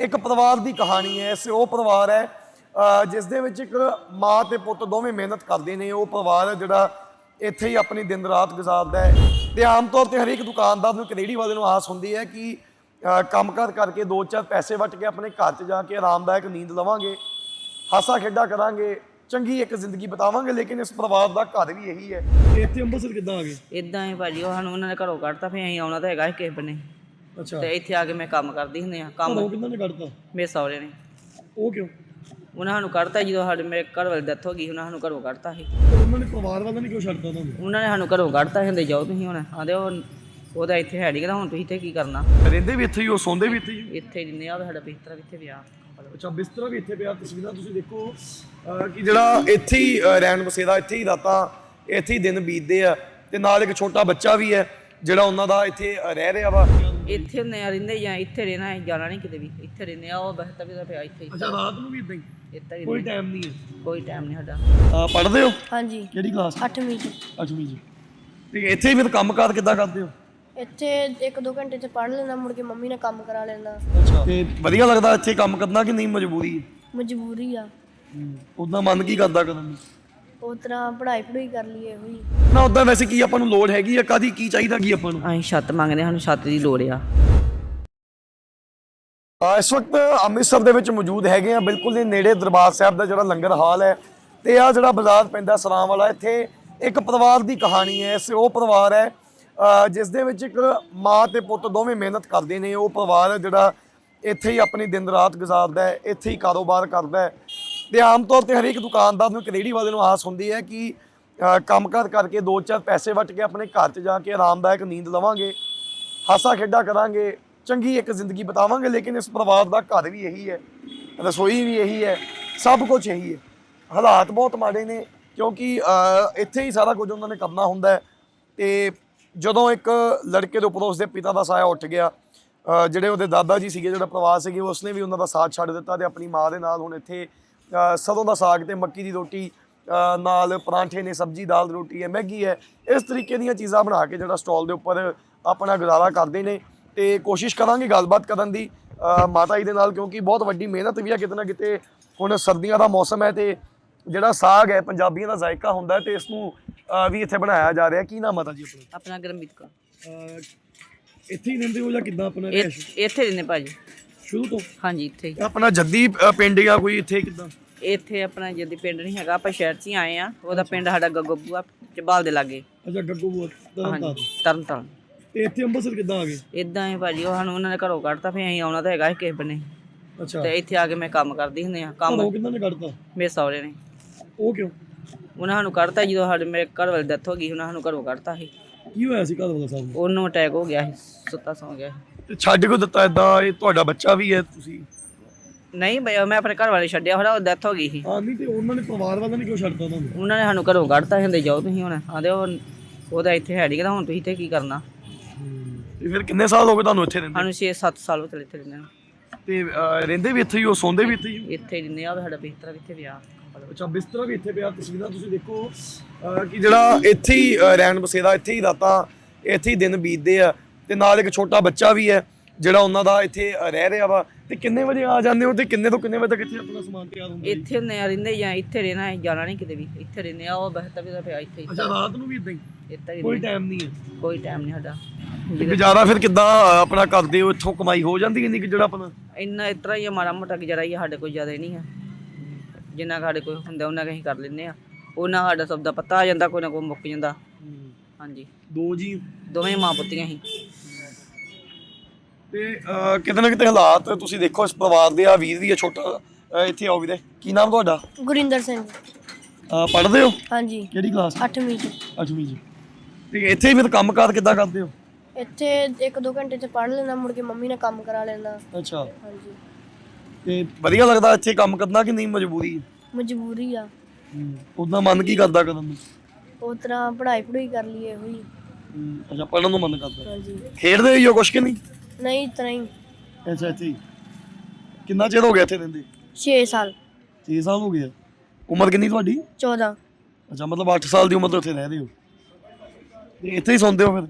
ਇੱਕ ਪਰਿਵਾਰ ਦੀ ਕਹਾਣੀ ਹੈ ਇਸ ਉਹ ਪਰਿਵਾਰ ਹੈ ਜਿਸ ਦੇ ਵਿੱਚ ਇੱਕ ਮਾਂ ਤੇ ਪੁੱਤ ਦੋਵੇਂ ਮਿਹਨਤ ਕਰਦੇ ਨੇ ਉਹ ਪਰਿਵਾਰ ਹੈ ਜਿਹੜਾ ਇੱਥੇ ਹੀ ਆਪਣੀ ਦਿਨ ਰਾਤ ਗੁਜ਼ਾਰਦਾ ਹੈ। ਤੇ ਆਮ ਤੌਰ ਤੇ ਹਰੇਕ ਦੁਕਾਨਦਾਰ ਨੂੰ ਰੇਹੜੀ ਵਾਲੇ ਨੂੰ ਆਸ ਹੁੰਦੀ ਹੈ ਕਿ ਅ, ਕੰਮਕਾਰ ਕਰਕੇ ਦੋ ਚਾਰ ਪੈਸੇ ਵਟ ਕੇ ਆਪਣੇ ਘਰ 'ਚ ਜਾ ਕੇ ਆਰਾਮਦਾਇਕ ਨੀਂਦ ਲਵਾਂਗੇ ਹਾਸਾ ਖੇਡਾ ਕਰਾਂਗੇ ਚੰਗੀ ਇੱਕ ਜ਼ਿੰਦਗੀ ਬਿਤਾਵਾਂਗੇ ਲੇਕਿਨ ਇਸ ਪਰਿਵਾਰ ਦਾ ਘਰ ਵੀ ਇਹੀ ਹੈ। ਇੱਥੇ ਅੰਮ੍ਰਿਤਸਰ ਕਿੱਦਾਂ ਆ ਗਏ? ਇਦਾਂ ਹੀ ਭਾਜੀ ਉਹ ਸਾਨੂੰ ਉਹਨਾਂ ਨੇ ਘਰੋਂ ਕੱਢਤਾ ਫੇ ਅਸੀਂ ਆਉਣਾ ਤਾਂ ਹੈਗਾ ਸੀ ਕਿਸੇ ਬਨੇ। ਅੱਛਾ। ਤੇ ਇੱਥੇ ਆ ਕੇ ਮੈਂ ਕੰਮ ਕਰਦੀ ਹੁੰਦੀ ਆ ਕੰਮ ਕਿੰਨਾ ਨੇ ਕੱਢਤਾ? ਮੇਰੇ ਸਹੁਰੇ ਨੇ। ਉਹ ਕਿਉਂ? ਉਹਨਾਂ ਸਾਨੂੰ ਕੱਢਤਾ ਜਦੋਂ ਸਾਡੇ ਮੇਰੇ ਘਰ ਵਾਲੀ ਡੈਥ ਹੋ ਗਈ ਉਹਨਾਂ ਸਾਨੂੰ ਘਰੋਂ ਕੱਢਤਾ ਸੀ। ਉਹਨਾਂ ਨੇ ਪਰਿਵਾਰ ਵਾਲਿਆਂ ਨੇ ਕਿਉਂ ਛੱਡਤਾ ਤੁਹਾਨੂੰ? ਉਹਨਾਂ ਨੇ ਸਾਨੂੰ ਘਰੋਂ ਕੱਢਤਾ ਹੁੰਦੇ ਜਾਓ ਤੁਸੀਂ ਹੁਣ। ਆਂਦੇ ਉਹ ਉਹਦਾ ਇੱਥੇ ਹੈ ਨਹੀਂ ਹੁਣ ਤੁਸੀਂ ਇੱਥੇ ਕੀ ਕਰਨਾ? ਰਹਿੰਦੇ ਵੀ ਇੱਥੇ ਹੀ ਉਹ ਸੌਂਦੇ ਵੀ ਇੱਥੇ ਹੀ ਇੱਥੇ ਜਿੰਨੇ ਆ ਉਹ ਸਾਡਾ ਬਿਸਤਰਾ ਵੀ ਇੱਥੇ ਪਿਆ। ਅੱਛਾ ਬਿਸਤਰਾ ਵੀ ਇੱਥੇ ਪਿਆ ਤਸਵੀਰਾਂ ਤੁਸੀਂ ਦੇਖੋ। ਕਿ ਜਿਹੜਾ ਇੱਥੇ ਹੀ ਰਹਿਣ ਬਸੇਰਾ ਇੱਥੇ ਹੀ ਰਾਤਾਂ ਇੱਥੇ ਹੀ ਦਿਨ ਬੀਤਦੇ ਆ। ਤੇ ਨਾਲ ਇੱਕ ਛੋਟਾ ਬੱਚਾ ਵੀ ਹੈ ਜਿਹੜਾ ਉਹਨਾਂ ਦਾ ਇੱਥੇ ਰਹਿ ਰਿਹਾ ਵਾ। ਇੱਥੇ ਹੁੰਦੇ ਆ ਰਹਿੰਦੇ ਜਾਂ ਇੱਥੇ ਰਹਿਣਾ ਹੈ ਜਾਣਾ ਨਹੀਂ ਕਿਤੇ ਵੀ। ਇੱਥੇ ਰਹਿੰਦੇ ਆ ਉਹ ਬਿਸਤਰਾ ਵੀ ਤਾਂ ਪਿਆ ਇੱਥੇ ਹੀ। ਅੱਛਾ ਰਾਤ ਨੂੰ ਵੀ ਇਦਾਂ ਹੀ? ਇੱਥੇ ਹੀ ਕੋਈ ਰਹਿੰਦੇ। ਟਾਈਮ ਨਹੀਂ ਹੈ। ਕੋਈ ਟਾਈਮ ਨਹੀਂ ਸਾਡਾ। ਆ ਪੜ੍ਹਦੇ ਹੋ? ਹਾਂਜੀ। ਕਿਹੜੀ ਕਲਾਸ 8ਵੀਂ ਚ। 8ਵੀਂ ਜੀ ਠੀਕ ਹੈ ਇੱਥੇ ਹੀ ਫਿਰ ਕੰਮਕਾਰ ਕਿੱਦਾਂ ਕਰਦੇ ਹੋ? ਇੱਥੇ ਇੱਕ ਦੋ ਘੰਟੇ ਚ ਪੜ੍ਹ ਲੈਣਾ ਮੁੜ ਕੇ ਮੰਮੀ ਨਾਲ ਕੰਮ ਕਰਾ ਲੈਂਦਾ। ਅੱਛਾ। ਤੇ ਵਧੀਆ ਲੱਗਦਾ ਇੱਥੇ ਕੰਮ ਕਰਨਾ ਕਿ ਨਹੀਂ? ਮਜਬੂਰੀ ਹੈ। ਮਜਬੂਰੀ ਆ। ਉਦਾਂ ਮਨ ਕੀ ਕਰਦਾ ਨੂੰ ਉਸ ਤਰ੍ਹਾਂ ਪੜ੍ਹਾਈ ਪੜੂਈ ਕਰ ਲਈਏ ਹੋਈ ਨਾ ਉਦਾਂ ਵੈਸੇ ਕੀ ਆਪਾਂ ਨੂੰ ਲੋੜ ਹੈਗੀ ਆ? ਕਾਦੀ ਕੀ ਚਾਹੀਦਾ ਕੀ ਆਪਾਂ ਨੂੰ? ਅਸੀਂ ਛੱਤ ਮੰਗਦੇ ਸਾਨੂੰ ਛੱਤ ਦੀ ਲੋੜ ਆ। ਆ ਇਸ ਵਕਤ ਅੰਮ੍ਰਿਤਸਰ ਦੇ ਵਿੱਚ ਮੌਜੂਦ ਹੈਗੇ ਆ ਬਿਲਕੁਲ ਹੀ ਨੇੜੇ ਦਰਬਾਰ ਸਾਹਿਬ ਦਾ ਜਿਹੜਾ ਲੰਗਰ ਹਾਲ ਹੈ ਤੇ ਆ ਜਿਹੜਾ ਬਾਜ਼ਾਰ ਪੈਂਦਾ ਸਲਾਮ ਵਾਲਾ ਇੱਥੇ ਇੱਕ ਪਰਿਵਾਰ ਦੀ ਕਹਾਣੀ ਹੈ ਇਸ ਉਹ ਪਰਿਵਾਰ ਹੈ ਅ, ਜਿਸ ਦੇ ਵਿੱਚ ਇੱਕ ਮਾਂ ਤੇ ਪੁੱਤ ਦੋਵੇਂ ਮਿਹਨਤ ਕਰਦੇ ਨੇ ਉਹ ਪਰਿਵਾਰ ਹੈ ਜਿਹੜਾ ਇੱਥੇ ਹੀ ਆਪਣੀ ਦਿਨ ਰਾਤ ਗੁਜ਼ਾਰਦਾ ਹੈ ਇੱਥੇ ਹੀ ਕਾਰੋਬਾਰ ਕਰਦਾ ਹੈ ਤੇ ਆਮ ਤੌਰ ਤੇ ਹਰੇਕ ਦੁਕਾਨਦਾਰ ਨੂੰ ਇੱਕ ਰੇਹੜੀ ਵਾਲੇ ਨੂੰ ਆਸ ਹੁੰਦੀ ਹੈ ਕਿ ਅ, ਕੰਮਕਾਰ ਕਰਕੇ ਦੋ ਚਾਰ ਪੈਸੇ ਵਟ ਕੇ ਆਪਣੇ ਘਰ 'ਚ ਜਾ ਕੇ ਆਰਾਮਦਾਇਕ ਨੀਂਦ ਲਵਾਂਗੇ ਹਾਸਾ ਖੇਡਾ ਕਰਾਂਗੇ ਚੰਗੀ ਇੱਕ ਜ਼ਿੰਦਗੀ ਬਿਤਾਵਾਂਗੇ ਲੇਕਿਨ ਇਸ ਪਰਿਵਾਰ ਦਾ ਘਰ ਵੀ ਇਹੀ ਹੈ ਰਸੋਈ ਵੀ ਇਹੀ ਹੈ ਸਭ ਕੁਝ ਇਹੀ ਹੈ। ਹਾਲਾਤ ਬਹੁਤ ਮਾੜੇ ਨੇ ਕਿਉਂਕਿ ਇੱਥੇ ਹੀ ਸਾਰਾ ਕੁਝ ਉਹਨਾਂ ਨੇ ਕਰਨਾ ਹੁੰਦਾ ਹੈ। ਤੇ ਜਦੋਂ ਇੱਕ ਲੜਕੇ ਦੇ ਉੱਪਰੋਂ ਉਸਦੇ ਪਿਤਾ ਦਾ ਸਾਇਆ ਉੱਠ ਗਿਆ ਜਿਹੜੇ ਉਹਦੇ ਦਾਦਾ ਜੀ ਸੀਗੇ ਜਿਹੜਾ ਪ੍ਰਵਾਸ ਸੀਗੇ ਉਸਨੇ ਵੀ ਉਹਨਾਂ ਦਾ ਸਾਥ ਛੱਡ ਦਿੱਤਾ ਤੇ ਆਪਣੀ ਮਾਂ ਦੇ ਨਾਲ ਹੁਣ ਇੱਥੇ ਸਰੋਂ ਦਾ ਸਾਗ ਤੇ ਮੱਕੀ ਦੀ ਰੋਟੀ ਨਾਲ ਪਰਾਂਠੇ ਨੇ ਸਬਜ਼ੀ ਦਾਲ ਰੋਟੀ ਹੈ ਮੈਗੀ ਹੈ ਇਸ ਤਰੀਕੇ ਦੀਆਂ ਚੀਜ਼ਾਂ ਬਣਾ ਕੇ ਜਿਹੜਾ ਸਟਾਲ ਦੇ ਉੱਪਰ ਆਪਣਾ ਗੁਜ਼ਾਰਾ ਕਰਦੇ ਨੇ ਤੇ ਕੋਸ਼ਿਸ਼ ਕਰਾਂਗੇ ਗੱਲਬਾਤ ਕਰਨ ਦੀ ਮਾਤਾ ਜੀ ਦੇ ਨਾਲ ਕਿਉਂਕਿ ਬਹੁਤ ਵੱਡੀ ਮਿਹਨਤ ਵੀ ਆ ਕਿਤੇ ਨਾ ਕਿਤੇ ਹੁਣ ਸਰਦੀਆਂ ਦਾ ਮੌਸਮ ਹੈ ਤੇ ਜਿਹੜਾ ਸਾਗ ਹੈ ਪੰਜਾਬੀਆਂ ਦਾ ਜ਼ਾਇਕਾ ਹੁੰਦਾ ਹੈ ਤੇ ਇਸ ਨੂੰ ਵੀ ਇੱਥੇ ਬਣਾਇਆ ਜਾ ਰਿਹਾ। ਕੀ ਨਾਮ ਮਾਤਾ ਜੀ ਆਪਣਾ? ਆਪਣਾ ਗਰਮੀਤ ਕੋ ਇੱਥੇ ਹੀ ਰਹਿੰਦੇ ਹੋ ਜਾਂ ਕਿੱਦਾਂ ਆਪਣਾ ਇੱਥੇ ਰਹਿੰਦੇ ਭਾਜੀ। ਸ਼ੁਰੂ ਤੋਂ? ਹਾਂਜੀ ਇੱਥੇ ਹੀ। ਆਪਣਾ ਜੱਦੀ ਪਿੰਡ ਜਾਂ ਕੋਈ ਇੱਥੇ ਕਿੱਦਾਂ? ਇੱਥੇ ਆਪਣਾ ਜਦੀ ਪਿੰਡ ਨਹੀਂ ਹੈਗਾ ਆਪਾਂ ਸ਼ਹਿਰ 'ਚ ਹੀ ਆਏ ਆ ਉਹਦਾ ਪਿੰਡ ਸਾਡਾ ਗੱਗੋਬੂਆ ਚਬਾਲ ਦੇ ਲਾਗੇ। ਅੱਛਾ ਗੱਗੂ ਹਾਂਜੀ ਤਰਨ ਤਾਰਨ। ਤੇ ਇੱਥੇ ਅੰਮ੍ਰਿਤਸਰ ਕਿੱਦਾਂ ਆ ਗਏ? ਇਦਾਂ ਹੀ ਭਾਜੀ ਉਹ ਸਾਨੂੰ ਉਹਨਾਂ ਨੇ ਘਰੋਂ ਕੱਢਤਾ ਫੇ ਅਸੀਂ ਆਉਣਾ ਤਾਂ ਹੈਗਾ ਸੀ ਕਿਸੇ ਬਨੇ। ਅੱਛਾ। ਤੇ ਇੱਥੇ ਆ ਕੇ ਮੈਂ ਕੰਮ ਕਰਦੀ ਹੁੰਦੀ ਆ ਕੰਮ ਕਿੰਨਾ ਨੇ ਕੱਢਤਾ? ਮੇਰੇ ਸਹੁਰੇ ਨੇ। ਉਹ ਕਿਉਂ? ਉਹਨਾਂ ਸਾਨੂੰ ਕੱਢਤਾ ਜਦੋਂ ਸਾਡੇ ਮੇਰੇ ਘਰ ਵਾਲੀ ਡੈਥ ਹੋ ਗਈ ਉਹਨਾਂ ਸਾਨੂੰ ਘਰੋਂ ਕੱਢਤਾ ਸੀ। ਕੀ ਹੋਇਆ ਸੀ ਘਰ ਵਾਲਾ ਸਾਹਿਬ ਉਹਨੂੰ ਅਟੈਕ ਹੋ ਗਿਆ ਸੀ ਸੁੱਤਾ ਸੌ ਗਿਆ ਸੀ। ਤੇ ਛੱਡ ਕਿਉਂ ਦਿੱਤਾ? ਇਦਾਂ ਇਹ ਤੁਹਾਡਾ ਬੱਚਾ ਵੀ ਹੈ ਤੁਸੀਂ। ਨਹੀਂ ਬਈ ਮੈਂ ਆਪਣੇ ਘਰ ਵਾਲੇ ਛੱਡਿਆ ਹੋਇਆ ਉਹ ਡੈਥ ਹੋ ਗਈ ਸੀ। ਹਾਂ ਨਹੀਂ ਤੇ ਉਹਨਾਂ ਨੇ ਪਰਿਵਾਰ ਵਾਲਿਆਂ ਨੇ ਕਿਉਂ ਛੱਡਤਾ ਤੁਹਾਨੂੰ? ਉਹਨਾਂ ਨੇ ਸਾਨੂੰ ਘਰੋਂ ਕੱਢਤਾ ਹੁੰਦੇ ਜਾਓ ਤੁਸੀਂ ਹੁਣ। ਆਂਦੇ ਉਹ ਉਹਦਾ ਇੱਥੇ ਹੈ ਨਹੀਂ ਹੁਣ ਤੁਸੀਂ ਇੱਥੇ ਕੀ ਕਰਨਾ? ਤੇ ਫਿਰ ਕਿੰਨੇ ਸਾਲ ਹੋ ਗਏ ਤੁਹਾਨੂੰ ਇੱਥੇ ਰਹਿੰਦੇ? ਸਾਨੂੰ 6-7 ਸਾਲ ਹੋ ਚਲੇ ਇੱਥੇ ਰਹਿੰਦੇ ਨੂੰ। ਤੇ ਅਹ, ਰਹਿੰਦੇ ਵੀ ਇੱਥੇ ਹੀ ਉਹ ਸੌਂਦੇ ਵੀ ਇੱਥੇ ਹੀ ਇੱਥੇ ਹੀ ਰਹਿੰਦੇ ਆ ਸਾਡਾ ਬਿਸਤਰਾ ਵੀ ਇੱਥੇ ਪਿਆ। ਅੱਛਾ ਬਿਸਤਰਾ ਵੀ ਇੱਥੇ ਪਿਆ ਤਸਵੀਰਾਂ ਤੁਸੀਂ ਦੇਖੋ। ਅਹ, ਕਿ ਜਿਹੜਾ ਇੱਥੇ ਹੀ ਅਹ, ਰਹਿਣ ਬਸੇਰਾ ਇੱਥੇ ਹੀ ਰਾਤਾਂ ਇੱਥੇ ਹੀ ਦਿਨ ਬੀਤਦੇ ਆ। ਤੇ ਨਾਲ ਇੱਕ ਛੋਟਾ ਬੱਚਾ ਵੀ ਹੈ ਜਿਹੜਾ ਉਹਨਾਂ ਦਾ ਇੱਥੇ ਰਹਿ ਰਿਹਾ ਵਾ। ਤੇ ਕਿੰਨੇ ਵਜੇ ਆ ਜਾਂਦੇ ਹੋ ਤੇ ਕਿੰਨੇ ਤੋਂ ਕਿੰਨੇ ਵਜੇ ਤੱਕ ਇੱਥੇ ਆਪਣਾ ਸਮਾਨ ਤਿਆਰ ਹੁੰਦਾ ਜੀ? ਇੱਥੇ ਆ ਰਹਿੰਦੇ ਜਾਂ ਇੱਥੇ ਰਹਿਣਾ ਹੈ ਜਾਣਾ ਨਹੀਂ ਕਿਤੇ ਵੀ। ਇੱਥੇ ਰਹਿੰਦੇ ਆ ਉਹ ਬਿਸਤਰਾ ਵੀ ਤਾਂ ਪਿਆ ਇੱਥੇ ਹੀ। ਅੱਛਾ ਰਾਤ ਨੂੰ ਵੀ ਇਦਾਂ ਹੀ? ਇੱਥੇ ਹੀ ਕੋਈ ਰਹਿੰਦੇ। ਟਾਈਮ ਨਹੀਂ ਹੈ? ਕੋਈ ਟਾਈਮ ਨਹੀਂ ਸਾਡਾ। ਤੇ ਗੁਜ਼ਾਰਾ ਫਿਰ ਕਿੱਦਾਂ ਆਪਣਾ ਕਰਦੇ ਹੋ? ਇੱਥੋਂ ਕਮਾਈ ਹੋ ਜਾਂਦੀ ਇੰਨੀ ਕਿ ਜਿਹੜਾ ਆਪਣਾ? ਇੰਨਾ ਇਤਰਾ ਹੀ ਆ, ਮਾੜਾ ਮੋਟਾ ਗੁਜ਼ਾਰਾ ਹੀ ਆ, ਸਾਡੇ ਕੋਈ ਜ਼ਿਆਦਾ ਨਹੀਂ ਆ। ਜਿੰਨਾ ਕੁ ਸਾਡੇ ਕੋਲ ਹੁੰਦਾ ਉਹਨਾਂ ਕੁ ਅਸੀਂ ਕਰ ਲੈਂਦੇ ਆ। ਉਹਨਾਂ ਸਾਡਾ ਸਭ ਦਾ ਪਤਾ ਆ ਜਾਂਦਾ ਕੋਈ ਨਾ ਕੋਈ ਮੁੱਕ ਜਾਂਦਾ। ਹਾਂਜੀ। ਦੋ ਜੀ? ਦੋਵੇਂ ਮਾਂ ਪੁੱਤੀਆਂ ਸੀ ਤੇ ਅਹ, ਕਿਤੇ ਨਾ ਕਿਤੇ ਹਾਲਾਤ ਤੁਸੀਂ ਦੇਖੋ ਇਸ ਪਰਿਵਾਰ ਦੇ ਆ ਵੀਰ ਵੀ ਆ ਛੋਟਾ ਅਹ, ਇੱਥੇ ਆਓ ਵੀਰੇ। ਕੀ ਨਾਮ ਤੁਹਾਡਾ? ਗੁਰਿੰਦਰ ਸਿੰਘ। ਪੜ੍ਹਦੇ ਹੋ? ਹਾਂਜੀ। ਕਿਹੜੀ ਕਲਾਸ? 8ਵੀਂ ਚ। 8ਵੀਂ ਜੀ ਹੈ ਇੱਥੇ ਫਿਰ ਕੰਮਕਾਰ ਕਿੱਦਾਂ ਕਰਦੇ ਹੋ? ਇੱਥੇ ਇੱਕ ਦੋ ਘੰਟੇ ਚ ਪੜ੍ਹ ਲੈਣਾ ਮੁੜ ਕੇ ਮੰਮੀ ਨਾਲ ਕੰਮ ਕਰਾ ਲੈਂਦਾ। ਅੱਛਾ। ਹਾਂਜੀ। ਤੇ ਵਧੀਆ ਲੱਗਦਾ ਇੱਥੇ ਕੰਮ ਕਰਨਾ ਕਿ ਨਹੀਂ ਮਜਬੂਰੀ? ਮਜਬੂਰੀ ਆ। ਉਦਾਂ ਮਨ ਕੀ ਕਰਦਾ ਕਰਨ ਨੂੰ? ਉਸ ਤਰ੍ਹਾਂ ਪੜ੍ਹਾਈ ਪੜੂਈ ਕਰ ਲਈਏ ਹੋਈ ਅੱਛਾ ਪੜਨ ਨੂੰ ਮਨ ਕਰਦਾ। ਹਾਂਜੀ। ਖੇਡਦੇ ਹੀ ਹੋ ਕੁਛ ਕਿ ਨਹੀਂ? ਨਹੀਂ ਇਸ ਤਰ੍ਹਾਂ ਹੀ। ਅੱਛਾ ਹੀ। ਕਿੰਨਾ ਚਿਰ ਹੋ ਗਿਆ ਇੱਥੇ ਰਹਿੰਦੇ? 6 ਸਾਲ। 6 ਸਾਲ ਹੋ ਗਏ। ਉਮਰ ਕਿੰਨੀ ਤੁਹਾਡੀ? 14 ਅੱਛਾ ਮਤਲਬ 8 ਸਾਲ ਦੀ ਉਮਰ ਤੋਂ ਇੱਥੇ ਰਹਿ ਰਹੇ ਹੋ। ਤੇ ਇੱਥੇ ਹੀ ਸੌਂਦੇ ਹੋ ਫਿਰ?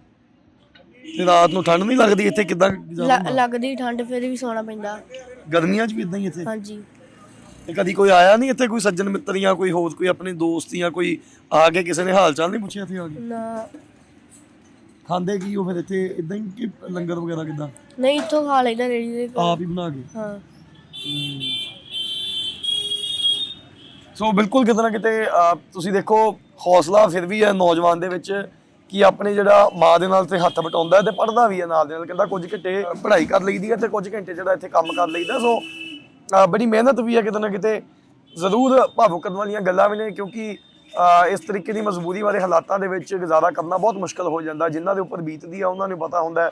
ਤੇ ਰਾਤ ਨੂੰ ਠੰਡ ਨਹੀਂ ਲੱਗਦੀ ਇੱਥੇ? ਕਿਦਾਂ ਲੱਗਦੀ ਠੰਡ ਫਿਰ ਵੀ ਸੌਣਾ ਪੈਂਦਾ। ਗਰਮੀਆਂ 'ਚ ਵੀ ਇਦਾਂ ਹੀ ਇੱਥੇ? ਹਾਂਜੀ। ਤੇ ਕਦੀ ਕੋਈ ਆਇਆ ਨਹੀਂ ਇੱਥੇ? ਕੋਈ ਸੱਜਣ ਮਿੱਤਰ ਜਾਂ ਕੋਈ ਹੋਰ ਕੋਈ ਆਪਣੇ ਦੋਸਤ ਜਾਂ ਕੋਈ ਆ ਕੇ ਕਿਸੇ ਨੇ ਹਾਲ ਚਾਲ ਨਹੀਂ ਪੁੱਛਿਆ ਇੱਥੇ ਆ ਕੇ? ਨਾ। ਖਾਂਦੇ ਕੀ ਉਹ ਫਿਰ ਇੱਥੇ ਇਦਾਂ ਹੀ ਕਿ ਲੰਗਰ ਵਗੈਰਾ ਕਿਦਾਂ? ਨਹੀਂ ਇੱਥੋਂ ਖਾ ਲਈਦਾ ਰੇੜੀ ਦੇ ਕੋਲ। ਆਪ ਹੀ ਬਣਾ ਕੇ? ਹਾਂ। ਸੋ ਬਿਲਕੁਲ ਕਿਤੇ ਨਾ ਕਿਤੇ ਅਹ, ਤੁਸੀਂ ਦੇਖੋ ਹੌਸਲਾ ਫਿਰ ਵੀ ਹੈ ਨੌਜਵਾਨ ਦੇ ਵਿੱਚ ਕਿ ਆਪਣੇ ਜਿਹੜਾ ਮਾਂ ਦੇ ਨਾਲ ਤੇ ਹੱਥ ਵਟਾਉਂਦਾ ਹੈ ਤੇ ਪੜਦਾ ਵੀ ਹੈ ਨਾਲ ਦੇ ਨਾਲ ਕਹਿੰਦਾ ਕੁਝ ਘੰਟੇ ਪੜ੍ਹਾਈ ਕਰ ਲਈਦੀ ਹੈ ਤੇ ਕੁਝ ਘੰਟੇ ਜਿਹੜਾ ਇੱਥੇ ਕੰਮ ਕਰ ਲਈਦਾ। ਸੋ ਅਹ, ਬੜੀ ਮਿਹਨਤ ਵੀ ਹੈ ਕਿਤੇ ਨਾ ਕਿਤੇ ਜ਼ਰੂਰ ਭਾਵੁਕ ਕਰਨ ਵਾਲੀਆਂ ਗੱਲਾਂ ਵੀ ਨੇ ਕਿਉਂਕਿ ਇਸ ਤਰੀਕੇ ਦੀ ਮਜਬੂਰੀ ਵਾਲੇ ਹਾਲਾਤਾਂ ਦੇ ਵਿੱਚ ਗੁਜ਼ਾਰਾ ਕਰਨਾ ਬਹੁਤ ਮੁਸ਼ਕਲ ਹੋ ਜਾਂਦਾ ਜਿਨ੍ਹਾਂ ਦੇ ਉੱਪਰ ਬੀਤਦੀ ਆ ਉਹਨਾਂ ਨੂੰ ਪਤਾ ਹੁੰਦਾ ਹੈ।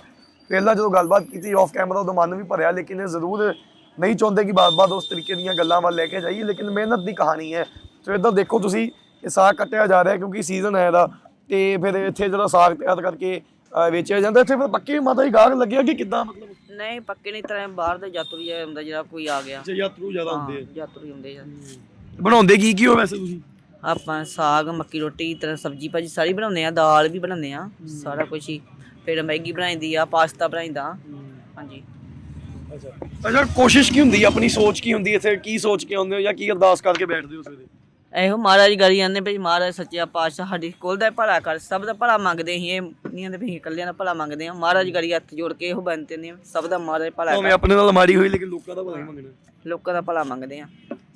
ਪਹਿਲਾਂ ਜਦੋਂ ਗੱਲਬਾਤ ਕੀਤੀ ਆਫ ਕੈਮਰਾ ਉਦੋਂ ਮਨ ਵੀ ਭਰਿਆ ਲੇਕਿਨ ਇਹ ਜ਼ਰੂਰ ਨਹੀਂ ਚਾਹੁੰਦੇ ਕਿ ਬਾਰ-ਬਾਰ ਉਸ ਤਰੀਕੇ ਦੀਆਂ ਗੱਲਾਂ ਵੱਲ ਲੈ ਕੇ ਜਾਈਏ ਲੇਕਿਨ ਮਿਹਨਤ ਦੀ ਕਹਾਣੀ ਹੈ। ਸੋ ਇੱਧਰ ਦੇਖੋ ਤੁਸੀਂ ਇਹ ਸਾਗ ਕੱਟਿਆ ਜਾ ਰਿਹਾ ਕਿਉਂਕਿ ਸੀਜ਼ਨ ਹੈ ਇਹਦਾ ਤੇ ਫਿਰ ਇੱਥੇ ਜਿਹੜਾ ਸਾਗ ਤਿਆਰ ਕਰਕੇ ਵੇਚਿਆ ਜਾਂਦਾ ਇੱਥੇ ਫਿਰ ਪੱਕੇ ਮਾਤਾ ਜੀ ਗਾਹਕ ਲੱਗਿਆ ਕਿ ਕਿੱਦਾਂ ਮਤਲਬ? ਨਹੀਂ ਪੱਕੇ ਨਹੀਂ ਤਰ੍ਹਾਂ ਬਾਹਰ ਦੇ ਯਾਤਰੂ ਜਿਹਾ ਹੁੰਦਾ ਜਿਹੜਾ ਕੋਈ ਆ ਗਿਆ। ਜੇ ਯਾਤਰੂ ਜ਼ਿਆਦਾ ਹਾਂ ਯਾਤਰੂ ਹੀ ਹੁੰਦੇ ਆ। ਬਣਾਉਂਦੇ ਕੀ ਕੀ ਹੋ ਵੈਸੇ ਤੁਸੀਂ? ਆਪਾਂ ਸਾਗ ਮੱਕੀ ਰੋਟੀ ਤਰ੍ਹਾਂ ਸਬਜੀ ਭਾਜੀ ਸਾਰੀ ਬਣਾਉਂਦੇ ਆ ਦਾਲ ਵੀ ਬਣਾਉਂਦੇ ਆ ਸਾਰਾ ਕੁਝ ਹੀ। ਫਿਰ ਮੈਗੀ ਬਣਾਈਦੀ ਆ ਪਾਸਤਾ ਬਣਾਈਦਾ। ਹਾਂਜੀ। ਅੱਛਾ। ਅੱਛਾ ਕੋਸ਼ਿਸ਼ ਕੀ ਹੁੰਦੀ ਆਪਣੀ ਸੋਚ ਕੀ ਹੁੰਦੀ ਇੱਥੇ? ਕੀ ਸੋਚ ਕੇ ਆਉਂਦੇ ਹੋ ਜਾਂ ਕੀ ਅਰਦਾਸ ਕਰਕੇ ਬੈਠਦੇ ਹੋ ਸਵੇਰੇ? ਇਹੋ ਮਹਾਰਾਜ ਗਾਰੀ ਜਾਂਦੇ ਭਈ ਮਹਾਰਾਜ ਸੱਚਾ ਪਾਤਸ਼ਾਹ ਸਾਡੀ ਕੁੱਲ ਦਾ ਭਲਾ ਕਰ ਸਭ ਦਾ ਭਲਾ ਮੰਗਦੇ ਹੀ ਇਹ ਆਂਦੇ ਵੀ ਅਸੀਂ ਇਕੱਲਿਆਂ ਦਾ ਭਲਾ ਮੰਗਦੇ ਆ ਮਹਾਰਾਜ ਗਾਰੀ ਹੱਥ ਜੋੜ ਕੇ ਇਹੋ ਬੇਨਤੀ ਨੇ ਸਭ ਦਾ ਮਹਾਰਾਜ ਭਲਾ ਭਾਵੇਂ ਕਰ। ਆਪਣੇ ਨਾਲ ਮਾਰੀ ਹੋਈ ਲੇਕਿਨ ਲੋਕਾਂ ਦਾ ਭਲਾ ਹੀ ਮੰਗਣਾ। ਲੋਕਾਂ ਦਾ ਭਲਾ ਮੰਗਦੇ ਆ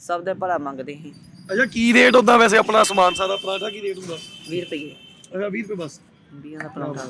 ਸਭ ਦਾ ਭਲਾ ਮੰਗਦੇ ਹੀ ਅੱਛਾ ਕੀ ਰੇਟ ਹੁੰਦਾ ਵੈਸੇ ਆਪਣਾ ਸਮਾਨ ਸਾਰਾ? ਪਰਾਠਾ ਕੀ ਰੇਟ ਹੁੰਦਾ? 20 ਰੁਪਏ ਅੱਛਾ 20 ਰੁਪਏ ਬਸ। 20 ਦਾ ਪਰਾਂਠਾ।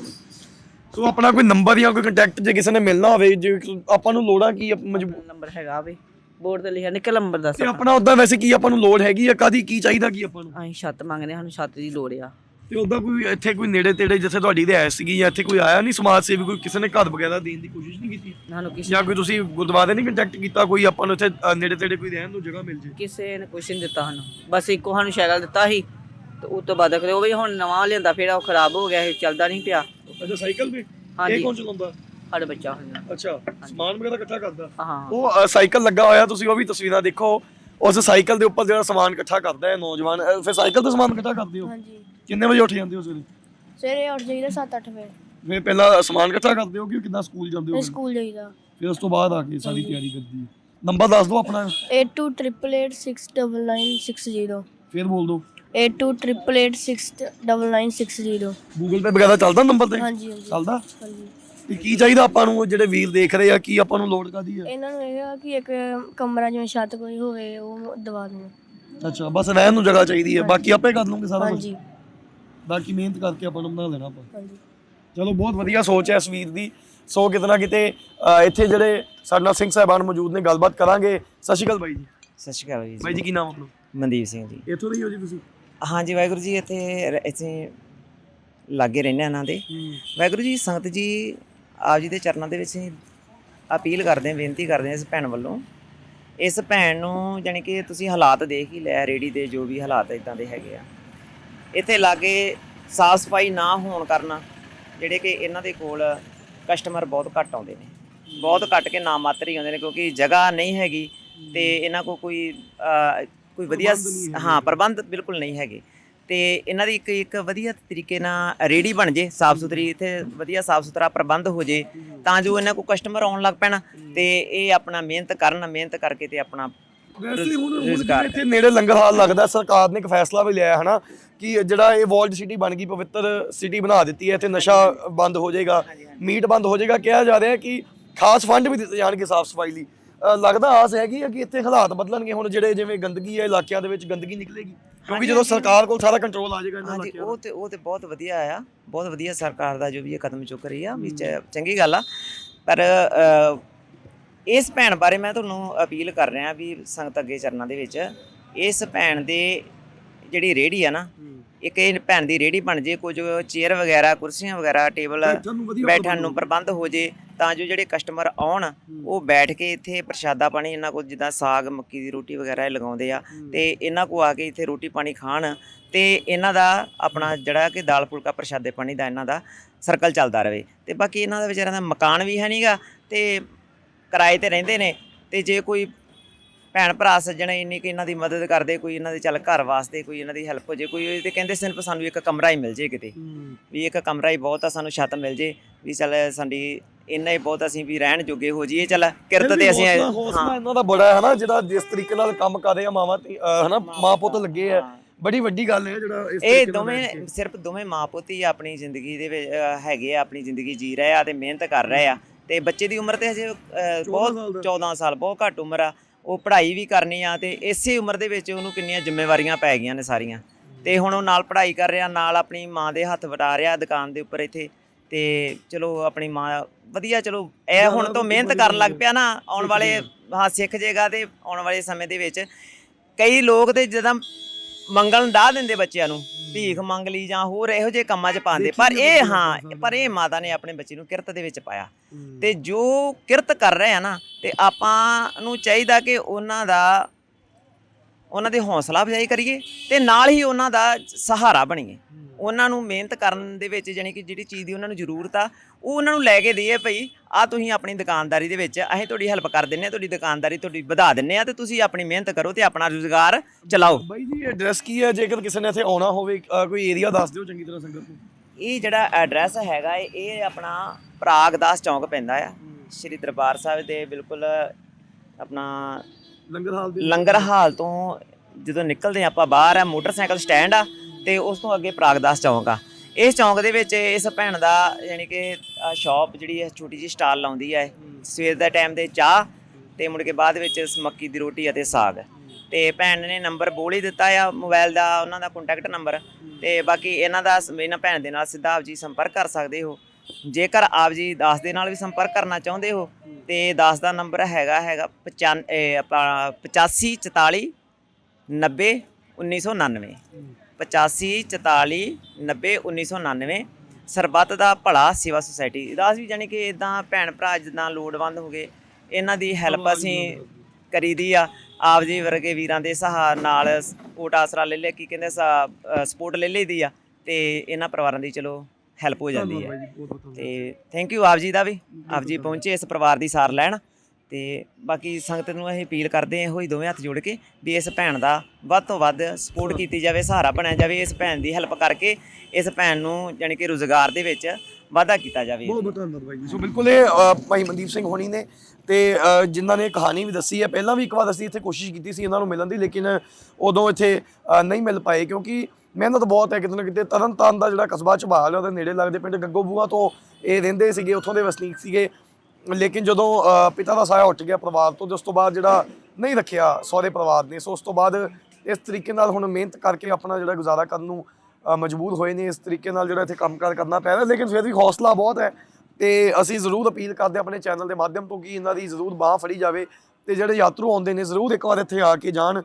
ਸੋ ਆਪਣਾ ਕੋਈ ਨੰਬਰ ਜਾਂ ਕੋਈ ਕੰਟੈਕਟ ਜੇ ਕਿਸੇ ਨੇ ਮਿਲਣਾ ਹੋਵੇ ਜੇ ਆਪਾਂ ਨੂੰ ਲੋੜਾ ਕੀ ਮਜਬੂਰ ਨੰਬਰ ਹੈਗਾ ਵੇ। ਬੋਰਡ ਤੇ ਲਿਖਿਆ ਨਿਕਲ ਨੰਬਰ ਦੱਸ ਤੇ ਆਪਣਾ। ਉਦਾਂ ਵੈਸੇ ਕੀ ਆਪਾਂ ਨੂੰ ਲੋੜ ਹੈਗੀ ਆ? ਕਾਦੀ ਕੀ ਚਾਹੀਦਾ ਕੀ ਆਪਾਂ ਨੂੰ? ਅਸੀਂ ਛੱਤ ਮੰਗਦੇ ਹਾਂ, ਸਾਨੂੰ ਛੱਤ ਦੀ ਲੋੜ ਆ। ਤੇ ਉਦਾਂ ਕੋਈ ਇੱਥੇ ਕੋਈ ਨੇੜੇ ਤੇੜੇ ਜਿੱਥੇ ਤੁਹਾਡੀ ਰਿਹਾਇਸ਼ ਸੀਗੀ ਜਾਂ ਇੱਥੇ ਕੋਈ ਆਇਆ ਨਹੀਂ ਸਮਾਜ ਸੇਵੀ ਕੋਈ ਕਿਸੇ ਨੇ ਘਰ ਵਗੈਰਾ ਦੇਣ ਦੀ ਕੋਸ਼ਿਸ਼ ਨਹੀਂ ਕੀਤੀ? ਸਾਨੂੰ ਕਿਸੇ ਜਾਂ ਕੋਈ ਤੁਸੀਂ ਗੁਰਦੁਆਰੇ ਨਹੀਂ ਕੰਟੈਕਟ ਕੀਤਾ ਕੋਈ ਆਪਾਂ ਨੂੰ ਇੱਥੇ ਅ, ਨੇੜੇ ਤੇੜੇ ਕੋਈ ਰਹਿਣ ਨੂੰ ਜਗ੍ਹਾ ਮਿਲ ਜੇ? ਕਿਸੇ ਨੇ ਕੁਛ ਨਹੀਂ ਦਿੱਤਾ ਸਾਨੂੰ। ਬਸ ਇੱਕੋ ਸਾਨੂੰ ਸਾਈਕਲ ਦਿੱਤਾ ਸੀ ਤੇ ਉਸ ਤੋਂ ਬਾਅਦ ਕਰੇ ਉਹ ਵੀ ਹੁਣ ਨਵਾਂ ਲਿਆਂਦਾ ਫਿਰ ਉਹ ਖਰਾਬ ਹੋ ਗਿਆ ਇਹ ਚੱਲਦਾ ਨਹੀਂ ਪਿਆ। ਅੱਛਾ ਸਾਈਕਲ ਵੀ? ਹਾਂਜੀ। ਇਹ ਕੌਣ ਚਲਾਉਂਦਾ? ਸਾਡਾ ਬੱਚਾ। ਹੁੰਦਾ ਅੱਛਾ ਸਮਾਨ ਵਗੈਰਾ ਇਕੱਠਾ ਕਰਦਾ? ਹਾਂ। ਉਹ ਅ, ਸਾਈਕਲ ਲੱਗਾ ਹੋਇਆ ਤੁਸੀਂ ਉਹ ਵੀ ਤਸਵੀਰਾਂ ਦੇਖੋ। ਉਸ ਸਾਈਕਲ ਦੇ ਉੱਪਰ ਜਿਹੜਾ ਸਮਾਨ ਇਕੱਠਾ ਕਰਦਾ ਹੈ ਨੌਜਵਾਨ ਅ, ਫਿਰ ਸਾਈਕਲ ਤੇ ਸਮਾਨ ਇਕੱਠਾ ਕਰਦੇ ਹੋ? ਹਾਂਜੀ। ਕਿੰਨੇ ਵਜੇ ਉੱਠ ਜਾਂਦੇ ਹੋ ਸਵੇਰੇ? ਸਵੇਰੇ ਉੱਠ ਜਾਈਦਾ 7-8 ਵਜੇ। ਫਿਰ ਪਹਿਲਾਂ ਸਮਾਨ ਇਕੱਠਾ ਕਰਦੇ ਹੋ ਕਿ ਕਿੰਨਾ ਸਕੂਲ ਜਾਂਦੇ ਹੋ ਫਿਰ ਸਕੂਲ ਜਾਈਦਾ। ਫਿਰ ਉਸ ਤੋਂ ਬਾਅਦ ਆ ਕੇ ਸਾਰੀ ਤਿਆਰੀ ਕਰਦੀ ਹੈ। ਨੰਬਰ ਦੱਸ ਦਿਓ ਆਪਣਾ। 8288699960 ਫਿਰ ਬੋਲ ਦਿਓ। 8288699960 ਗੂਗਲ ਪੇ ਵਗੈਰਾ ਚੱਲਦਾ ਨੰਬਰ ਤੇ? ਹਾਂਜੀ ਹਾਂਜੀ। ਚੱਲਦਾ? ਹਾਂਜੀ। ਤੇ ਕੀ ਚਾਹੀਦਾ ਆਪਾਂ ਨੂੰ ਜਿਹੜੇ ਵੀਰ ਦੇਖ ਰਹੇ ਆ ਕੀ ਆਪਾਂ ਨੂੰ ਲੋੜ ਕਾਦੀ ਹੈ ਇਹਨਾਂ ਨੂੰ ਇਹ ਆ ਕਿ ਇੱਕ ਕਮਰਾ ਜਿਵੇਂ ਛੱਤ ਕੋਈ ਹੋਵੇ ਉਹ ਦਵਾ ਦੇਣ। ਅੱਛਾ ਬਸ ਰਹਿਣ ਨੂੰ ਜਗ੍ਹਾ ਚਾਹੀਦੀ ਹੈ ਬਾਕੀ ਆਪੇ ਕਰ ਲਵਾਂਗੇ ਸਾਰਾ ਕੁਝ ਹਾਂਜੀ। ਬਾਕੀ ਮਿਹਨਤ ਕਰਕੇ ਆਪਾਂ ਨੂੰ ਬਣਾ ਲੈਣਾ ਆਪਾਂ। ਹਾਂਜੀ। ਚਲੋ ਬਹੁਤ ਵਧੀਆ ਸੋਚ ਹੈ ਇਸ ਵੀਰ ਦੀ। ਸੋ ਕਿਤੇ ਨਾ ਕਿਤੇ ਅ, ਇੱਥੇ ਜਿਹੜੇ ਸਾਡੇ ਨਾਲ ਸਿੰਘ ਸਾਹਿਬਾਨ ਮੌਜੂਦ ਨੇ ਗੱਲਬਾਤ ਕਰਾਂਗੇ। ਸਤਿ ਸ਼੍ਰੀ ਅਕਾਲ ਬਾਈ ਜੀ। ਸਤਿ ਸ਼੍ਰੀ ਅਕਾਲ ਜੀ। ਬਾਈ ਜੀ ਕੀ ਨਾਮ ਆਪਣਾ? ਮਨਦੀਪ ਸਿੰਘ ਜੀ। ਇੱਥੋਂ ਦੇ ਹੀ ਹੋ ਜੀ ਤੁਸੀਂ? ਹਾਂਜੀ ਵਾਹਿਗੁਰੂ ਜੀ ਇੱਥੇ ਰ- ਇੱਥੇ ਲਾਗੇ ਰਹਿੰਦੇ ਹਾਂ ਇਹਨਾਂ ਦੇ। ਵਾਹਿਗੁਰੂ ਜੀ ਸੰਗਤ ਜੀ ਆਪ ਜੀ ਦੇ ਚਰਨਾਂ ਦੇ ਵਿੱਚ ਅਸੀਂ ਅਪੀਲ ਕਰਦੇ ਹਾਂ ਬੇਨਤੀ ਕਰਦੇ ਹਾਂ ਇਸ ਭੈਣ ਵੱਲੋਂ। ਇਸ ਭੈਣ ਨੂੰ ਜਾਣੀ ਕਿ ਤੁਸੀਂ ਹਾਲਾਤ ਦੇਖ ਹੀ ਲਿਆ ਰੇੜੀ ਦੇ ਜੋ ਵੀ ਹਾਲਾਤ ਇਦਾਂ ਦੇ ਹੈਗੇ ਆ। ਇੱਥੇ ਲਾਗੇ ਸਾਫ਼ ਸਫ਼ਾਈ ਨਾ ਹੋਣ ਕਾਰਨ ਜਿਹੜੇ ਕਿ ਇਹਨਾਂ ਦੇ ਕੋਲ ਕਸਟਮਰ ਬਹੁਤ ਘੱਟ ਆਉਂਦੇ ਨੇ। ਬਹੁਤ ਘੱਟ ਕੇ ਨਾ ਮਾਤਰ ਹੀ ਆਉਂਦੇ ਨੇ ਕਿਉਂਕਿ ਜਗ੍ਹਾ ਨਹੀਂ ਹੈਗੀ ਤੇ ਇਹਨਾਂ ਕੋਲ ਕੋਈ ਕੋਈ ਵਧੀਆ। ਹਾਂ ਪ੍ਰਬੰਧ ਬਿਲਕੁਲ ਨਹੀਂ ਹੈਗੇ। ਤੇ ਇਹਨਾਂ ਦੀ ਇੱਕ ਇੱਕ ਵਧੀਆ ਤਰੀਕੇ ਨਾਲ ਰੇੜੀ ਬਣ ਜੇ ਸਾਫ਼ ਸੁਥਰੀ ਇੱਥੇ ਵਧੀਆ ਸਾਫ਼ ਸੁਥਰਾ ਪ੍ਰਬੰਧ ਹੋ ਜੇ ਤਾਂ ਜੋ ਇਹਨਾਂ ਕੋਲ ਕਸਟਮਰ ਆਉਣ ਲੱਗ ਪੈਣ ਤੇ ਇਹ ਆਪਣਾ ਮਿਹਨਤ ਕਰਨ ਮਿਹਨਤ ਕਰਕੇ ਤੇ ਆਪਣਾ ਵੈਸੇ ਹੁਣ ਹੁਣ ਰੁਜ਼ਗਾਰ ਜਿਵੇਂ ਇੱਥੇ ਨੇੜੇ ਲੰਗਰ ਹਾਲ ਲੱਗਦਾ ਸਰਕਾਰ ਨੇ ਇੱਕ ਫੈਸਲਾ ਵੀ ਲਿਆ ਹੈ ਹਨਾ ਕਿ ਜਿਹੜਾ ਇਹ ਵਰਲਡ ਸਿਟੀ ਬਣ ਗਈ ਪਵਿੱਤਰ ਸਿਟੀ ਬਣਾ ਦਿੱਤੀ ਹੈ ਇੱਥੇ ਨਸ਼ਾ ਬੰਦ ਹੋ ਜਾਏਗਾ ਮੀਟ ਬੰਦ ਹੋ ਜਾਏਗਾ ਕਿਹਾ ਜਾ ਰਿਹਾ ਕਿ ਖਾਸ ਫੰਡ ਵੀ ਦਿੱਤੇ ਜਾਣਗੇ ਸਾਫ਼ ਸਫ਼ਾਈ ਲਈ। ਲੱਗਦਾ ਆਸ ਹੈਗੀ ਹੈ ਕਿ ਇੱਥੇ ਹਾਲਾਤ ਬਦਲਣਗੇ ਹੁਣ ਜਿਹੜੇ ਜਿਵੇਂ ਗੰਦਗੀ ਹੈ ਇਲਾਕਿਆਂ ਦੇ ਵਿੱਚ ਗੰਦਗੀ ਨਿਕਲੇਗੀ। ਕਿਉਂਕਿ ਜਦੋਂ ਸਰਕਾਰ ਕੋਲ ਸਾਰਾ ਕੰਟਰੋਲ ਆ ਜਾਏਗਾ ਇਹਨਾਂ ਹਾਂਜੀ ਇਲਾਕਿਆਂ ਉਹ ਤੇ ਉਹ ਤੇ ਬਹੁਤ ਵਧੀਆ ਆ। ਬਹੁਤ ਵਧੀਆ ਸਰਕਾਰ ਦਾ ਜੋ ਵੀ ਇਹ ਕਦਮ ਚੁੱਕ ਰਹੀ ਆ ਵੀ ਚ- ਚੰਗੀ ਗੱਲ ਆ। ਪਰ ਅ, ਇਸ ਭੈਣ ਬਾਰੇ ਮੈਂ ਤੁਹਾਨੂੰ ਅਪੀਲ ਕਰ ਰਿਹਾ ਵੀ ਸੰਗਤ ਅੱਗੇ ਚਰਨਾਂ ਦੇ ਵਿੱਚ ਇਸ ਭੈਣ ਦੇ ਜਿਹੜੀ ਰੇੜੀ ਆ ਨਾ ਇੱਕ ਇਹ ਭੈਣ ਦੀ ਰੇੜੀ ਬਣ ਜੇ ਕੁਝ ਚੇਅਰ ਵਗੈਰਾ ਕੁਰਸੀਆਂ ਵਗੈਰਾ ਟੇਬਲ ਬੈਠਣ ਨੂੰ ਪ੍ਰਬੰਧ ਹੋ ਜੇ ਤਾਂ ਜੋ ਜਿਹੜੇ ਕਸਟਮਰ ਆਉਣ ਉਹ ਬੈਠ ਕੇ ਇੱਥੇ ਪ੍ਰਸ਼ਾਦਾ ਪਾਣੀ ਇਹਨਾਂ ਕੋਲ ਜਿੱਦਾਂ ਸਾਗ ਮੱਕੀ ਦੀ ਰੋਟੀ ਵਗੈਰਾ ਇਹ ਲਗਾਉਂਦੇ ਆ ਤੇ ਇਹਨਾਂ ਕੋ ਆ ਕੇ ਇੱਥੇ ਰੋਟੀ ਪਾਣੀ ਖਾਣ ਤੇ ਇਹਨਾਂ ਦਾ ਆਪਣਾ ਜਿਹੜਾ ਕਿ ਦਾਲ ਫੁਲਕਾ ਪ੍ਰਸ਼ਾਦੇ ਪਾਣੀ ਦਾ ਇਹਨਾਂ ਦਾ ਸਰਕਲ ਚੱਲਦਾ ਰਵੇ। ਤੇ ਬਾਕੀ ਇਹਨਾਂ ਦਾ ਵਿਚਾਰਿਆਂ ਦਾ ਮਕਾਨ ਵੀ ਹੈ ਨਹੀਂਗਾ ਤੇ ਕਿਰਾਏ ਤੇ ਰਹਿੰਦੇ ਨੇ ਤੇ ਜੇ ਕੋਈ ਭੈਣ ਭਰਾ ਸੱਜਣ ਇੰਨੀ ਕਿ ਇਹਨਾਂ ਦੀ ਮਦਦ ਕਰਦੇ ਕੋਈ ਇਹਨਾਂ ਦੇ ਚੱਲ ਘਰ ਵਾਸਤੇ ਕੋਈ ਇਹਨਾਂ ਦੀ ਹੈਲਪ ਹੋ ਜੇ ਕੋਈ ਤੇ ਕਹਿੰਦੇ ਸਿਰਫ ਸਾਨੂੰ ਇੱਕ ਕਮਰਾ ਹੀ ਮਿਲ ਜੇ ਕਿਤੇ। ਵੀ ਇੱਕ ਕਮਰਾ ਹੀ ਬਹੁਤ ਆ ਸਾਨੂੰ ਛੱਤ ਮਿਲ ਜੇ ਵੀ ਚੱਲ ਸਾਡੀ ਇੰਨਾ ਹੀ ਬਹੁਤ ਅਸੀਂ ਵੀ ਰਹਿਣ ਜੋਗੇ ਹੋ ਜਾਈਏ ਚੱਲ ਕਿਰਤ ਤੇ ਅਸੀਂ ਹੌਸਲਾ- ਇਹਨਾਂ ਦਾ ਬੜਾ ਹੈ ਹਨਾ ਜਿਹੜਾ ਜਿਸ ਤਰੀਕੇ ਨਾਲ ਕੰਮ ਕਰ ਰਹੇ ਆ ਮਾਵਾਂ ਹਨਾ ਮਾਂ ਪੁੱਤ ਲੱਗੇ ਆ ਬੜੀ ਵੱਡੀ ਗੱਲ ਹੈ ਜਿਹੜਾ ਇਸ ਇਹ ਦੋਵੇਂ। ਸਿਰਫ ਦੋਵੇਂ ਮਾਂ ਪੁੱਤ ਹੀ ਆਪਣੀ ਜ਼ਿੰਦਗੀ ਦੇ ਵਿੱਚ ਹੈਗੇ ਆ ਆਪਣੀ ਜ਼ਿੰਦਗੀ ਜੀ ਰਹੇ ਆ ਤੇ ਮਿਹਨਤ ਕਰ ਰਹੇ ਆ। ਤੇ ਬੱਚੇ ਦੀ ਉਮਰ ਤੇ ਹਜੇ ਬਹੁਤ ਦਾ। 14 ਸਾਲ ਬਹੁਤ ਘੱਟ ਉਮਰ ਆ। ਉਹ ਪੜ੍ਹਾਈ ਵੀ ਕਰਨੀ ਆ ਤੇ ਇਸੇ ਉਮਰ ਦੇ ਵਿੱਚ ਉਹਨੂੰ ਕਿੰਨੀਆਂ ਜ਼ਿੰਮੇਵਾਰੀਆਂ ਪੈ ਗਈਆਂ ਨੇ ਸਾਰੀਆਂ। ਤੇ ਹੁਣ ਉਹ ਨਾਲ ਪੜ੍ਹਾਈ ਕਰ ਰਿਹਾ ਨਾਲ ਆਪਣੀ ਮਾਂ ਦੇ ਹੱਥ ਵਟਾ ਰਿਹਾ ਦੁਕਾਨ ਦੇ ਉੱਪਰ ਇੱਥੇ। ਤੇ ਚਲੋ ਆਪਣੀ ਮਾਂ ਵਧੀਆ ਚਲੋ ਇਹ ਹੁਣ ਤੋਂ ਮਿਹਨਤ ਕਰਨ ਲੱਗ ਪਿਆ ਨਾ ਆਉਣ ਵਾਲੇ ਹਾਂ ਸਿੱਖ ਜੇਗਾ ਤੇ ਆਉਣ ਵਾਲੇ ਸਮੇਂ ਦੇ ਵਿੱਚ ਕਈ ਲੋਕ ਤੇ ਜਦੋਂ ਮੰਗਣ ਡਾ ਦਿੰਦੇ ਬੱਚਿਆਂ ਨੂੰ ਭੀਖ ਮੰਗ ਲਈ ਜਾਂ ਹੋਰ ਇਹੋ ਜਿਹੇ ਕੰਮਾਂ 'ਚ ਪਾਉਂਦੇ ਪਰ ਇਹ ਹਾਂ ਪਰ ਇਹ ਮਾਤਾ ਨੇ ਆਪਣੇ ਬੱਚੇ ਨੂੰ ਕਿਰਤ ਦੇ ਵਿੱਚ ਪਾਇਆ। ਤੇ ਜੋ ਕਿਰਤ ਕਰ ਰਹੇ ਆ ਨਾ ਤੇ ਆਪਾਂ ਨੂੰ ਚਾਹੀਦਾ ਕਿ ਉਹਨਾਂ ਦਾ ਉਹਨਾਂ ਦੇ ਹੌਸਲਾ ਅਫਜ਼ਾਈ ਕਰੀਏ ਤੇ ਨਾਲ ਹੀ ਉਹਨਾਂ ਦਾ ਸਹਾਰਾ ਬਣੀਏ। ਉਹਨਾਂ ਨੂੰ ਮਿਹਨਤ ਕਰਨ ਦੇ ਵਿੱਚ ਜਾਣੀ ਕਿ ਜਿਹੜੀ ਚੀਜ਼ ਦੀ ਉਹਨਾਂ ਨੂੰ ਜ਼ਰੂਰਤ ਆ ਉਹ ਉਹਨਾਂ ਨੂੰ ਲੈ ਕੇ ਦਈਏ ਭਈ ਆ ਤੁਸੀਂ ਆਪਣੀ ਦੁਕਾਨਦਾਰੀ ਦੇ ਵਿੱਚ ਅਸੀਂ ਤੁਹਾਡੀ ਹੈਲਪ ਕਰ ਦਿੰਨੇ ਆ ਤੁਹਾਡੀ ਦੁਕਾਨਦਾਰੀ ਤੁਹਾਡੀ ਵਧਾ ਦਿੰਨੇ ਆ ਤੇ ਤੁਸੀਂ ਆਪਣੀ ਮਿਹਨਤ ਕਰੋ ਤੇ ਆਪਣਾ ਰੁਜ਼ਗਾਰ ਚਲਾਓ। ਬਾਈ ਜੀ ਐਡਰੈਸ ਕੀ ਹੈ ਜੇਕਰ ਕਿਸੇ ਨੇ ਇੱਥੇ ਆਉਣਾ ਹੋਵੇ ਕੋਈ ਏਰੀਆ ਦੱਸ ਦਿਓ ਚੰਗੀ ਤਰ੍ਹਾਂ ਸੰਗਤ ਨੂੰ। ਇਹ ਜਿਹੜਾ ਐਡਰੈਸ ਹੈਗਾ ਇਹ- ਇਹ ਆਪਣਾ ਪ੍ਰਾਗਦਾਸ ਚੌਂਕ ਪੈਂਦਾ ਆ। ਸ਼੍ਰੀ ਦਰਬਾਰ ਸਾਹਿਬ ਦੇ ਬਿਲਕੁਲ ਆਪਣਾ ਲੰਗਰ ਹਾਲ ਦੇ ਲੰਗਰ ਹਾਲ ਤੋਂ ਜਦੋਂ ਨਿਕਲਦੇ ਆਪਾਂ ਬਾਹਰ ਆ ਮੋਟਰਸਾਈਕਲ ਸਟੈਂਡ ਆ ਤੇ ਉਸ ਤੋਂ ਅੱਗੇ ਪ੍ਰਾਗਦਾਸ ਚੌਂਕ ਆ। ਇਸ ਚੌਂਕ ਦੇ ਵਿੱਚ ਇਸ ਭੈਣ ਦਾ ਯਾਨੀ ਕਿ ਸ਼ਾਪ ਜਿਹੜੀ ਹੈ, ਛੋਟੀ ਜੀ ਸਟਾਲ ਲਾਉਂਦੀ ਹੈ। ਸਵੇਰ ਦਾ ਟਾਈਮ ਤੇ ਚਾਹ ਤੇ ਮੁੜ ਕੇ ਬਾਅਦ ਵਿੱਚ ਮੱਕੀ ਦੀ ਰੋਟੀ ਅਤੇ ਸਾਗ। ਤੇ ਭੈਣ ਨੇ ਨੰਬਰ ਬੋਲ ਹੀ ਦਿੱਤਾ ਆ ਮੋਬਾਈਲ ਦਾ, ਉਹਨਾਂ ਦਾ ਕੰਟੈਕਟ ਨੰਬਰ। ਤੇ ਬਾਕੀ ਇਹਨਾਂ ਦਾ, ਇਹਨਾਂ ਭੈਣ ਦੇ ਨਾਲ ਸਿੱਧਾ ਆਪ ਜੀ ਸੰਪਰਕ ਕਰ ਸਕਦੇ ਹੋ। ਜੇਕਰ ਆਪ ਜੀ ਦਾਸ ਦੇ ਨਾਲ ਵੀ ਸੰਪਰਕ ਕਰਨਾ ਚਾਹੁੰਦੇ ਹੋ, ਤੇ ਦਾਸ ਦਾ ਨੰਬਰ ਹੈਗਾ ਹੈਗਾ 95 ਇਹ ਆਪਣਾ 85 44 90 1999 85 44 90 1999 ਸਰਬੱਤ ਦਾ ਭਲਾ ਸੇਵਾ ਸੁਸਾਇਟੀ। ਦਾਸ ਵੀ ਜਾਨੀ ਕਿ ਇਦਾਂ ਭੈਣ ਭਰਾ ਜਿੱਦਾਂ ਲੋੜਵੰਦ ਹੋ ਗਏ ਇਹਨਾਂ ਦੀ ਹੈਲਪ ਅਸੀਂ ਕਰੀਦੀ ਆ। ਆਪ ਜੀ ਵਰਗੇ ਵੀਰਾਂ ਦੇ ਸਹਾਰ ਨਾਲ ਸਪੋਰਟ ਆਸਰਾ ਲੈ ਲੈ ਕੀ ਕਹਿੰਦੇ ਸਪੋਰਟ ਲੈ ਲਈਦੀ ਆ ਤੇ ਇਹਨਾਂ ਪਰਿਵਾਰਾਂ ਦੀ ਚਲੋ ਹੈਲਪ ਹੋ ਜਾਂਦੀ ਹੈ ਤੇ ਥੈਂਕ ਯੂ ਆਪ ਜੀ ਦਾ ਵੀ। ਆਪ ਜੀ ਪਹੁੰਚੇ ਇਸ ਪਰਿਵਾਰ ਦੀ ਸਾਰ ਲੈਣ। ਤੇ ਬਾਕੀ ਸੰਗਤ ਨੂੰ ਅਸੀਂ ਅਪੀਲ ਕਰਦੇ ਹਾਂ ਇਹੋ ਹੀ ਦੋਵੇਂ ਹੱਥ ਜੋੜ ਕੇ ਵੀ ਇਸ ਭੈਣ ਦਾ ਵੱਧ ਤੋਂ ਵੱਧ ਸਪੋਰਟ ਕੀਤੀ ਜਾਵੇ ਸਹਾਰਾ ਬਣਿਆ ਜਾਵੇ ਇਸ ਭੈਣ ਦੀ ਹੈਲਪ ਕਰਕੇ ਇਸ ਭੈਣ ਨੂੰ ਜਾਣੀ ਕਿ ਰੋਜ਼ਗਾਰ ਦੇ ਵਿੱਚ ਵਾਧਾ ਕੀਤਾ ਜਾਵੇ। ਬਹੁਤ ਬਹੁਤ ਧੰਨਵਾਦ ਬਾਈ ਜੀ। ਸੋ ਬਿਲਕੁਲ ਇਹ ਅ, ਭਾਈ ਮਨਦੀਪ ਸਿੰਘ ਹੋਣੀ ਨੇ ਤੇ ਅ, ਜਿਨ੍ਹਾਂ ਨੇ ਕਹਾਣੀ ਵੀ ਦੱਸੀ ਹੈ। ਪਹਿਲਾਂ ਵੀ ਇੱਕ ਵਾਰ ਅਸੀਂ ਇੱਥੇ ਕੋਸ਼ਿਸ਼ ਕੀਤੀ ਸੀ ਇਹਨਾਂ ਨੂੰ ਮਿਲਣ ਦੀ ਲੇਕਿਨ ਉਦੋਂ ਇੱਥੇ ਅ, ਨਹੀਂ ਮਿਲ ਪਾਏ ਕਿਉਂਕਿ ਮਿਹਨਤ ਬਹੁਤ ਹੈ ਕਿਤੇ ਨਾ ਕਿਤੇ। ਤਰਨਤਾਰਨ ਦਾ ਜਿਹੜਾ ਕਸਬਾ ਝਬਾਲ ਹੈ ਉਹਦੇ ਨੇੜੇ ਲੱਗਦੇ ਪਿੰਡ ਗੱਗੋਬੂਆ ਤੋਂ ਇਹ ਰਹਿੰਦੇ ਸੀਗੇ ਉੱਥੋਂ ਦੇ ਵਸਨੀਕ ਸੀਗੇ। ਲੇਕਿਨ ਜਦੋਂ ਪਿਤਾ ਦਾ ਸਾਇਆ ਉੱਠ ਗਿਆ ਪਰਿਵਾਰ ਤੋਂ ਤੇ ਉਸ ਤੋਂ ਬਾਅਦ ਜਿਹੜਾ ਨਹੀਂ ਰੱਖਿਆ ਸਹੁਰੇ ਪਰਿਵਾਰ ਨੇ ਸੋ ਉਸ ਤੋਂ ਬਾਅਦ ਇਸ ਤਰੀਕੇ ਨਾਲ ਹੁਣ ਮਿਹਨਤ ਕਰਕੇ ਆਪਣਾ ਜਿਹੜਾ ਗੁਜ਼ਾਰਾ ਕਰਨ ਨੂੰ ਅ, ਮਜਬੂਰ ਹੋਏ ਨੇ ਇਸ ਤਰੀਕੇ ਨਾਲ ਜਿਹੜਾ ਇੱਥੇ ਕੰਮਕਾਰ ਕਰਨਾ ਪੈ ਰਿਹਾ। ਲੇਕਿਨ ਫਿਰ ਵੀ ਹੌਸਲਾ ਬਹੁਤ ਹੈ ਤੇ ਅਸੀਂ ਜ਼ਰੂਰ ਅਪੀਲ ਕਰਦੇ ਹਾਂ ਆਪਣੇ ਚੈਨਲ ਦੇ ਮਾਧਿਅਮ ਤੋਂ ਕਿ ਇਹਨਾਂ ਦੀ ਜ਼ਰੂਰ ਬਾਹ ਫੜੀ ਜਾਵੇ ਤੇ ਜਿਹੜੇ ਯਾਤਰੂ ਆਉਂਦੇ ਨੇ ਜ਼ਰੂਰ ਇੱਕ ਵਾਰ ਇੱਥੇ ਆ ਕੇ ਜਾਣ।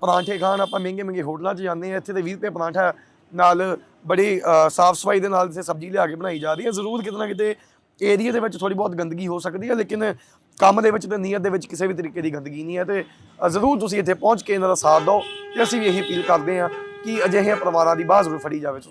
ਪਰਾਂਠੇ ਖਾਣ ਆਪਾਂ ਮਹਿੰਗੇ ਮਹਿੰਗੇ ਹੋਟਲਾਂ 'ਚ ਜਾਂਦੇ ਆ ਇੱਥੇ ਤੇ 20 ਰੁਪਏ ਪਰਾਂਠਾ ਨਾਲ ਬੜੀ ਸਾਫ਼ ਸਫ਼ਾਈ ਦੇ ਨਾਲ ਇੱਥੇ ਸਬਜ਼ੀ ਲਿਆ ਕੇ ਬਣਾਈ ਜਾ ਰਹੀ ਹੈ। ਜ਼ਰੂਰ ਕਿਤੇ ਨਾ ਕਿਤੇ ਏਰੀਆ ਦੇ ਵਿੱਚ ਥੋੜੀ ਬਹੁਤ ਗੰਦਗੀ ਹੋ ਸਕਦੀ ਹੈ, ਲੇਕਿਨ ਕੰਮ ਦੇ ਵਿੱਚ ਤੇ ਨੀਅਤ ਦੇ ਵਿੱਚ ਕਿਸੇ ਵੀ ਤਰੀਕੇ ਦੀ ਗੰਦਗੀ ਨਹੀਂ ਹੈ ਤੇ ਜ਼ਰੂਰ ਤੁਸੀਂ ਇੱਥੇ ਪਹੁੰਚ ਕੇ ਇਹਨਾਂ ਦਾ ਸਾਥ ਦਿਓ ਤੇ ਅਸੀਂ ਵੀ ਇਹੀ ਅਪੀਲ ਕਰਦੇ ਹਾਂ ਕਿ ਅਜਿਹੇ ਪਰਿਵਾਰਾਂ ਦੀ ਬਾਹ ਜ਼ਰੂਰ ਫੜੀ ਜਾਵੇ।